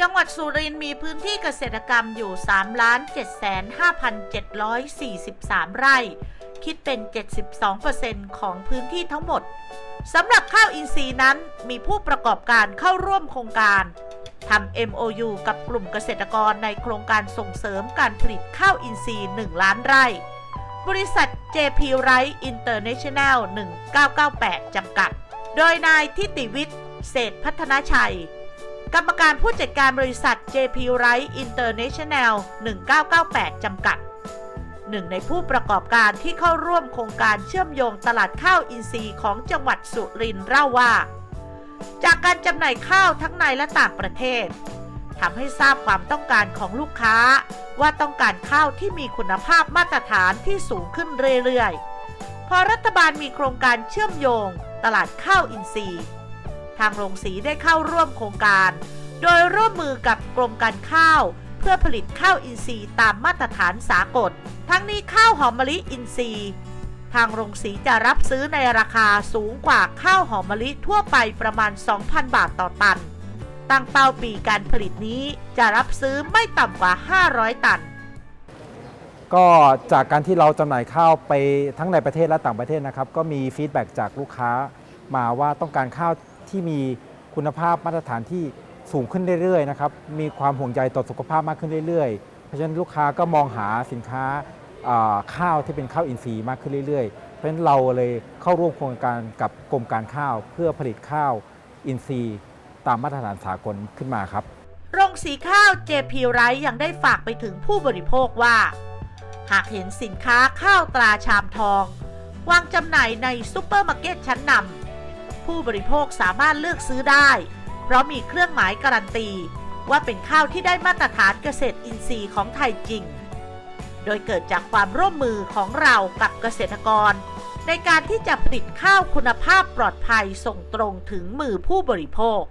จังหวัดสุรินทร์มีพื้นที่เกษตรกรรมอยู่3 7 5 743 ไร่ คิดเป็น 72%ของพื้นที่ทั้งหมด สำหรับข้าวอินทรีย์นั้นมีผู้ประกอบการเข้าร่วมโครงการทำ MOU กับกลุ่มเกษตรกรในโครงการส่งเสริมการผลิตข้าวอินทรีย์ 1 ล้านไร่ บริษัท JP Rice International 1998 จำกัด โดยนายทิติวิทย์ เศรษฐพัฒนาชัย กรรมการผู้จัดการบริษัท JP Rice International 1998 จำกัด หนึ่งในผู้ประกอบการที่เข้าร่วมโครงการเชื่อมโยงตลาดข้าวอินทรีย์ของจังหวัดสุรินทร์เล่าว่า จากการจำหน่ายข้าวทั้งในและต่างประเทศทำให้ทราบความต้องการของลูกค้า ว่าต้องการข้าวที่มีคุณภาพมาตรฐานที่สูงขึ้นเรื่อยๆ พอรัฐบาลมีโครงการเชื่อมโยง ตลาดข้าวอินทรีย์ ทางโรงสีได้เข้าร่วมโครงการ โดยร่วมมือกับกรมการข้าว เพื่อผลิตข้าวอินทรีย์ตามมาตรฐานสากล ทั้งนี้ข้าวหอมมะลิอินทรีย์ ทางโรงสีจะรับซื้อในราคาสูงกว่าข้าวหอมมะลิทั่วไปประมาณ 2,000 บาทต่อตัน ตั้งเป้าปีการผลิตนี้จะรับซื้อไม่ต่ำกว่า 500 ตันก็จากการที่เราจำหน่ายข้าวไปทั้งในประเทศและต่างประเทศนะครับ ก็มีฟีดแบ็จากลูกค้ามาว่าต้องการข้าว ที่มีคุณภาพมาตรฐานที่สูงขึ้นเรื่อยๆนะครับมีความห่วงใยต่อสุขภาพมากขึ้นเรื่อยๆ เพราะฉะนั้นลูกค้าก็มองหาสินค้าข้าวที่เป็นข้าวอินทรีย์มากขึ้นเรื่อยๆ เพราะฉะนั้นเราเลยเข้าร่วมโครงการกับกรมการข้าว เพื่อผลิตข้าวอินทรีย์ ตามมาตรฐานสากลขึ้นมาครับ โรงสีข้าว JP Rice ยังได้ฝากไปถึงผู้บริโภคว่า หากเห็นสินค้าข้าวตราชามทอง วางจำหน่ายในซูเปอร์มาร์เก็ตชั้นนำ ผู้บริโภคสามารถเลือกซื้อได้ เพราะมีเครื่องหมายการันตี ว่าเป็นข้าวที่ได้มาตรฐานเกษตรอินทรีย์ของไทยจริง โดยเกิดจากความร่วมมือของเรากับเกษตรกร ในการที่จะผลิตข้าวคุณภาพปลอดภัยส่งตรงถึงมือผู้บริโภค